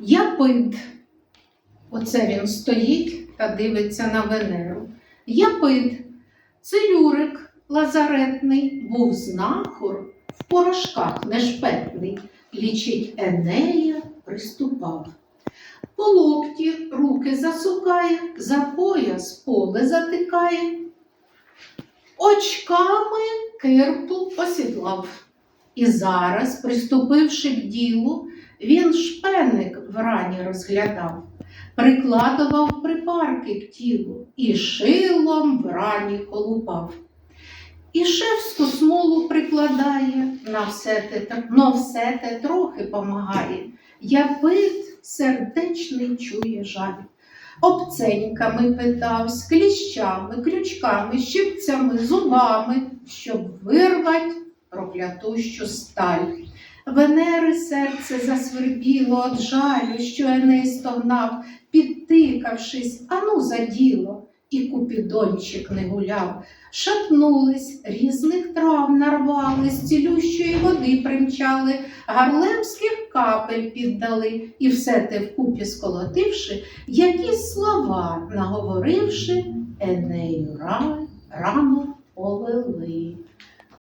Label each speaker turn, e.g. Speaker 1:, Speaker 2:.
Speaker 1: Япид. Оце він стоїть та дивиться на Венеру. Япид, целюрик лазаретний, був знахор, в порошках нешпетний, лічить Енея приступав. По локті руки засукає, за пояс поле затикає, очками кирпу осідлав. І зараз, приступивши к ділу, він шпеник врані розглядав, прикладував припарки к тілу і шилом врані колупав. І шефську смолу прикладає, на все те, но все те трохи помагає. Япит сердечний чує жаль. Обценьками питав, з кліщами, крючками, щипцями, зубами, щоб вирвать проклятущу сталь. Венери серце засвербіло від жалю, що Еней стогнав, підтикавшись, ану за діло, і купідончик не гуляв. Шатнулись, різних трав нарвали, з цілющої води примчали, гарлемських капель піддали, і все те вкупі сколотивши, якісь слова наговоривши, Енею рай.